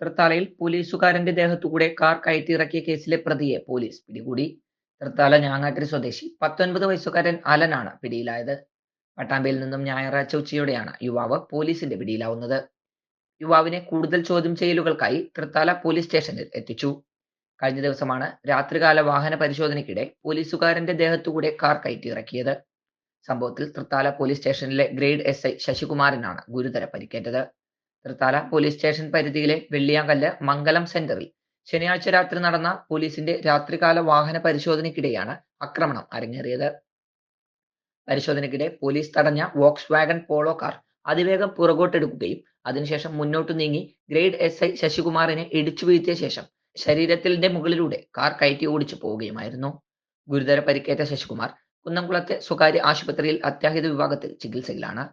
തൃത്താലയിൽ പോലീസുകാരന്റെ ദേഹത്തുകൂടെ car കയറ്റിയിറക്കിയ കേസിലെ പ്രതിയെ police പിടികൂടി. തൃത്താല ഞാങ്ങാട്ടിരി സ്വദേശി പത്തൊൻപത് വയസ്സുകാരൻ അലനാണ് പിടിയിലായത്. പട്ടാമ്പിയിൽ നിന്നും ഞായറാഴ്ച ഉച്ചയോടെയാണ് യുവാവ് പോലീസിന്റെ പിടിയിലാവുന്നത്. യുവാവിനെ കൂടുതൽ ചോദ്യം ചെയ്യലുകൾക്കായി തൃത്താല പോലീസ് സ്റ്റേഷനിൽ എത്തിച്ചു. കഴിഞ്ഞ ദിവസമാണ് രാത്രികാല വാഹന പരിശോധനയ്ക്കിടെ പോലീസുകാരന്റെ ദേഹത്തുകൂടെ കാർ കയറ്റിയിറക്കിയത്. സംഭവത്തിൽ തൃത്താല പോലീസ് സ്റ്റേഷനിലെ ഗ്രേഡ് എസ് ഐ ശശികുമാരനാണ് ഗുരുതര പരിക്കേറ്റത്. തൃത്താല പോലീസ് സ്റ്റേഷൻ പരിധിയിലെ വെള്ളിയാങ്കല്ല് മംഗലം സെന്ററിൽ ശനിയാഴ്ച രാത്രി നടന്ന പോലീസിന്റെ രാത്രികാല വാഹന പരിശോധനയ്ക്കിടെയാണ് ആക്രമണം അരങ്ങേറിയത്. പരിശോധനയ്ക്കിടെ പോലീസ് തടഞ്ഞ വോക്സ് വാഗൺ പോളോ കാർ അതിവേഗം പുറകോട്ടെടുക്കുകയും അതിനുശേഷം മുന്നോട്ട് നീങ്ങി ഗ്രേഡ് എസ് ഐ ശശികുമാറിനെ ഇടിച്ചു വീഴ്ത്തിയ ശേഷം ശരീരത്തിന്റെ മുകളിലൂടെ കാർ കയറ്റി ഓടിച്ചു പോവുകയുമായിരുന്നു. ഗുരുതര പരിക്കേറ്റ ശശികുമാർ കുന്നംകുളത്തെ സ്വകാര്യ ആശുപത്രിയിൽ അത്യാഹിത വിഭാഗത്തിൽ ചികിത്സയിലാണ്.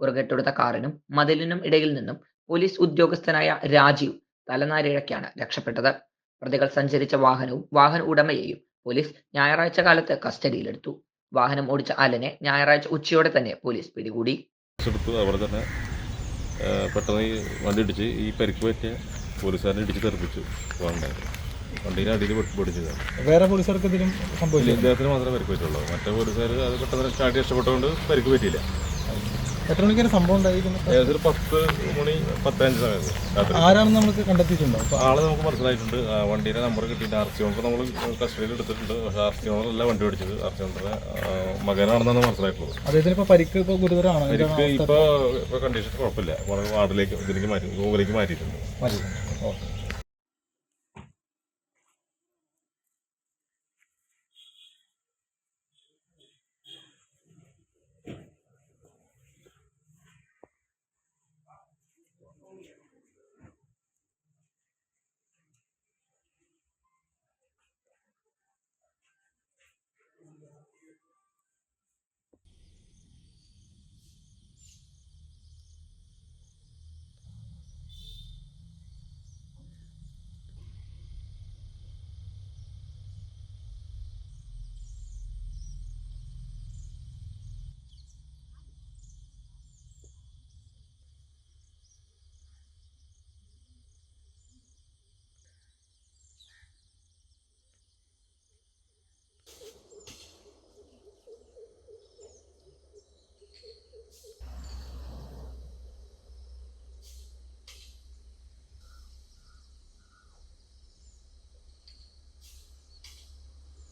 പുറകെട്ടെടുത്ത കാറിനും മതിലിനും ഇടയിൽ നിന്നും പോലീസ് ഉദ്യോഗസ്ഥനായ രാജീവ് തലനാരിഴക്കാണ് രക്ഷപ്പെട്ടത്. പ്രതികൾ സഞ്ചരിച്ച വാഹനവും വാഹന ഉടമയെയും പോലീസ് ഞായറാഴ്ച കാലത്ത് കസ്റ്റഡിയിലെടുത്തു. വാഹനം ഓടിച്ച അലനെ ഞായറാഴ്ച ഉച്ചയോടെ തന്നെ പോലീസ് പിടികൂടി. അവിടെ തന്നെ പെട്ടെന്ന് ഈ വണ്ടി ഇടിച്ച് ഈ പരിക്ക് പറ്റിയ പോലീസുകാരനെ ഇടിച്ച് തെറിപ്പിച്ചു. പോകണ്ടായിരുന്നു വണ്ടീന്റെ അടിയിൽ പൊടിച്ചതാണ് വേറെ പോലീസുകാർക്ക് ഇതിലും ഇല്ല, സംഭവിച്ചില്ല ഇദ്ദേഹത്തിന് മാത്രമേ പരിക്ക് പറ്റുള്ളൂ. മറ്റേ പോലീസുകാർ അത് പെട്ടെന്ന് ചാടി രക്ഷപ്പെട്ടുകൊണ്ട് പരിക്ക് പറ്റിയില്ല. എത്ര മണിക്കാണ് സംഭവം ഉണ്ടായിരിക്കുന്നത്? ഏകദേശം ഒരു പത്ത് മണി പത്തഞ്ച് സമയത്ത് രാത്രി. ആരാണെന്ന് നമുക്ക് കണ്ടെത്തിയിട്ടുണ്ടോ? അപ്പൊ ആൾ നമുക്ക് മനസ്സിലായിട്ടുണ്ട്. ആ വണ്ടീന്റെ നമ്പർ കിട്ടിയിട്ട് ആർ സി ഓണർ നമ്മൾ കസ്റ്റഡിയിൽ എടുത്തിട്ടുണ്ട്. പക്ഷേ ആർ സി ഓണറല്ല വണ്ടി ഓടിച്ചത്. ആർ സി ഓണറുടെ മകനാണെന്നാണ് മനസ്സിലായിട്ടുള്ളത്. അദ്ദേഹത്തിന് ഇപ്പൊ പരിക്ക് ഇപ്പൊ ഗുരുതരമാണ്? എന്താണ് പരിക്ക് ഇപ്പോൾ ഇപ്പോൾ കണ്ടീഷൻ കുഴപ്പമില്ല. നമ്മൾ വാർഡിലേക്ക് ഇതിലേക്ക് മാറ്റി റൂമിലേക്ക് മാറ്റിയിട്ടുണ്ട്. മതി. ഓ.